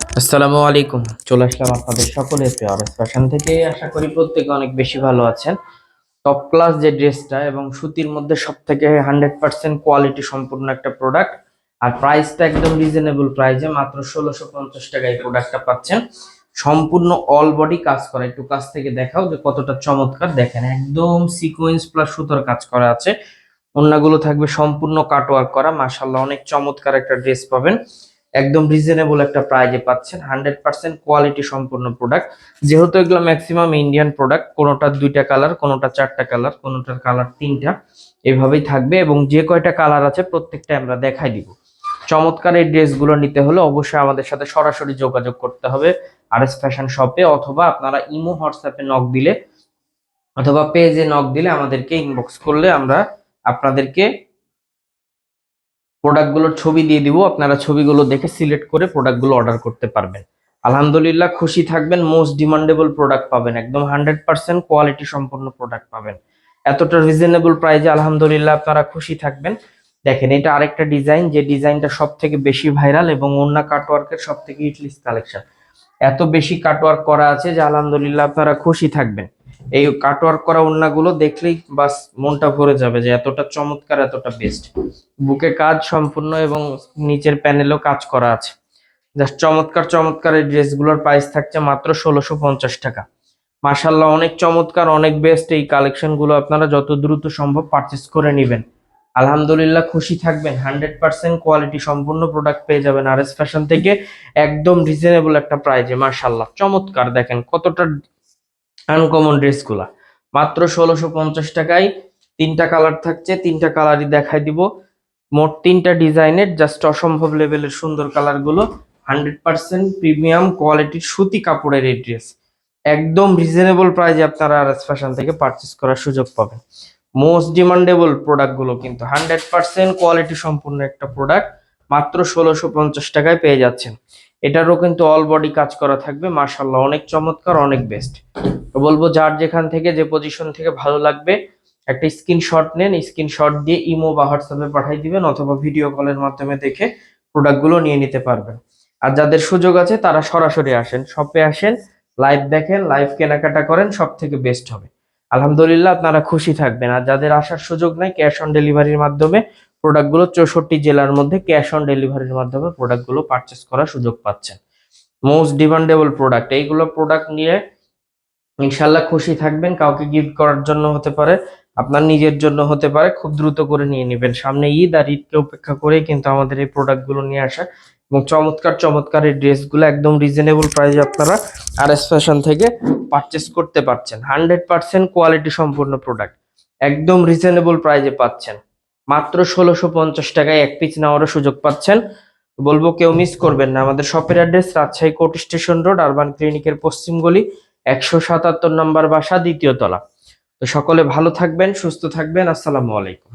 আসসালামু আলাইকুম। চলে আসলাম আপনাদের সকলের প্রিয় আরএস ফ্যাশন থেকে। আশা করি প্রত্যেকে অনেক বেশি ভালো আছেন। টপ ক্লাস যে ড্রেসটা এবং সুতির মধ্যে সব থেকে হান্ড্রেড পার্সেন্ট কোয়ালিটি সম্পূর্ণ একটা প্রোডাক্ট আর প্রাইসটা একদম রিজনেবল প্রাইসে মাত্র ষোলোশো পঞ্চাশ টাকায় প্রোডাক্টটা পাচ্ছেন। সম্পূর্ণ অল বডি কাজ করা। একটু কাছ থেকে দেখাও যে কতটা চমৎকার। দেখেন, একদম সিকোয়েন্স প্লাস সুতোর কাজ করা আছে। অন্যগুলো থাকবে সম্পূর্ণ কাটওয়ার্ক করা। মাশাল্লাহ অনেক চমৎকার একটা ড্রেস পাবেন। একদম রিজনেবল একটা প্রাইজে পাচ্ছেন। হান্ড্রেড পার্সেন্ট কোয়ালিটি সম্পূর্ণ প্রোডাক্ট যেহেতু এগুলো ম্যাক্সিমাম ইন্ডিয়ান প্রোডাক্ট কোনোটার দুইটা কালার কোনোটা চারটা কালার কোনোটার কালার তিনটা, এভাবেই থাকবে এবং যে কয়টা কালার আছে প্রত্যেকটা আমরা দেখাই দিব। চমৎকার এই ড্রেসগুলো নিতে হলে অবশ্যই আমাদের সাথে সরাসরি যোগাযোগ করতে হবে আর এস ফ্যাশন শপে অথবা আপনারা ইমো হোয়াটসঅ্যাপে নক দিলে অথবা পেজে নক দিলে আমাদেরকে ইনবক্স করলে আমরা আপনাদেরকে প্রোডাক্টগুলোর ছবি দিয়ে দিব। আপনারা ছবিগুলো দেখে সিলেক্ট করে প্রোডাক্টগুলো অর্ডার করতে পারবেন। আলহামদুলিল্লাহ খুশি থাকবেন মোস্ট ডিমান্ডেবল প্রোডাক্ট পাবেন। একদম হান্ড্রেড পার্সেন্ট কোয়ালিটি সম্পন্ন প্রোডাক্ট পাবেন। এতটা রিজনেবল প্রাইজে আলহামদুলিল্লাহ আপনারা খুশি থাকবেন। দেখেন, এটা আরেকটা ডিজাইন যে ডিজাইনটা সব থেকে বেশি ভাইরাল এবং অন্য কাটওয়ার্কের সব থেকে ইটলিস কালেকশন এত বেশি কাটওয়ার্ক করা আছে যে আলহামদুলিল্লাহ আপনারা খুশি থাকবেন। এই কাটওয়ার্ক করা ওড়নাগুলো দেখলেই বাস মনটা ভরে যাবে যে এতটা চমৎকার, এতটা বেস্ট বুকে কাজ সম্পূর্ণ এবং নিচের প্যানেলও কাজ করা আছে। জাস্ট চমৎকার চমৎকার এই ড্রেসগুলোর প্রাইস থাকছে মাত্র ষোলোশো পঞ্চাশ টাকা। মার্শাল্লাহ অনেক চমৎকার, অনেক বেস্ট এই কালেকশনগুলো আপনারা যত দ্রুত সম্ভব পারচেস করে নেবেন। আলহামদুলিল্লাহ, খুশি থাকবেন। হান্ড্রেড পার্সেন্ট কোয়ালিটি সম্পূর্ণ প্রোডাক্ট পেয়ে যাবেন আর এস ফ্যাশন থেকে। একদম রিজনেবল একটা প্রাইজে মার্শাল্লাহ চমৎকার, দেখেন কতটা আনকমন ড্রেসগুলা মাত্র ষোলোশো পঞ্চাশ টাকায় তিনটা কালার থাকছে, তিনটা কালারই দেখাই দিব। মোট তিনটা ডিজাইনের জাস্ট অসম্ভব লেভেলের সুন্দর কালারগুলো হান্ড্রেড পার্সেন্ট প্রিমিয়াম কোয়ালিটির সুতি কাপড়ের এই ড্রেস একদম রিজনেবল প্রাইজে আপনারা আর এস ফ্যাশন থেকে পারচেস করার সুযোগ পাবেন। মোস্ট ডিমান্ডেবল প্রোডাক্টগুলো কিন্তু হান্ড্রেড পার্সেন্ট কোয়ালিটি সম্পূর্ণ একটা প্রোডাক্ট মাত্র ষোলোশো পঞ্চাশ টাকায় পেয়ে যাচ্ছেন। এটারও কিন্তু অল বডি কাজ করা থাকবে মার্শাল্লাহ অনেক চমৎকার, অনেক বেস্ট বলব যার যেখান থেকে, যে পজিশন থেকে ভালো লাগবে, একটা স্ক্রিনশট নেন স্ক্রিনশট দিয়ে ইমো বা হোয়াটসঅ্যাপে পাঠিয়ে দিবেন অথবা ভিডিও কলের মাধ্যমে দেখে প্রোডাক্টগুলো নিয়ে নিতে পারবেন। আর যাদের সুযোগ আছে, তারা সরাসরি আসেন। শপে আসেন লাইভ দেখেন লাইভ কেনাকাটা করেন সব থেকে বেস্ট হবে। আলহামদুলিল্লাহ, আপনারা খুশি থাকবেন। আর যাদের আসার সুযোগ নাই ক্যাশ অন ডেলিভারির মাধ্যমে প্রোডাক্টগুলো চৌষট্টি জেলার মধ্যে ক্যাশ অন ডেলিভারির মাধ্যমে প্রোডাক্টগুলো পারচেস করার সুযোগ পাচ্ছেন। মোস্ট ডিমান্ডেবল প্রোডাক্ট এইগুলো প্রোডাক্ট নিয়ে ইনশাল্লাহ খুশি থাকবেন, কাউকে গিফট করার জন্য হতে পারে, আপনার নিজের জন্য হতে পারে, খুব দ্রুত করে নিয়ে নেবেন। সামনে ঈদ আর ঈদকে উপেক্ষা করে কিন্তু আমাদের এই প্রোডাক্টগুলো নিয়ে আসা এবং চমৎকার চমৎকার এই ড্রেসগুলো একদম রিজনেবল প্রাইসে আপনারা আর এস ফ্যাশন থেকে পারচেস করতে পারছেন। হান্ড্রেড পার্সেন্ট কোয়ালিটি সম্পূর্ণ প্রোডাক্ট একদম রিজনেবল প্রাইসে পাচ্ছেন। মাত্র ষোলোশো পঞ্চাশ টাকায় এক পিস নেওয়ারও সুযোগ পাচ্ছেন। বলব কেউ মিস করবেন না। আমাদের শপের address Rajshahi court station road urban ক্লিনিকের পশ্চিম গলি একশো সাতাত্তর নম্বর বাসা দ্বিতীয় তলা। তো সকলে ভালো থাকবেন সুস্থ থাকবেন। আসসালামু আলাইকুম।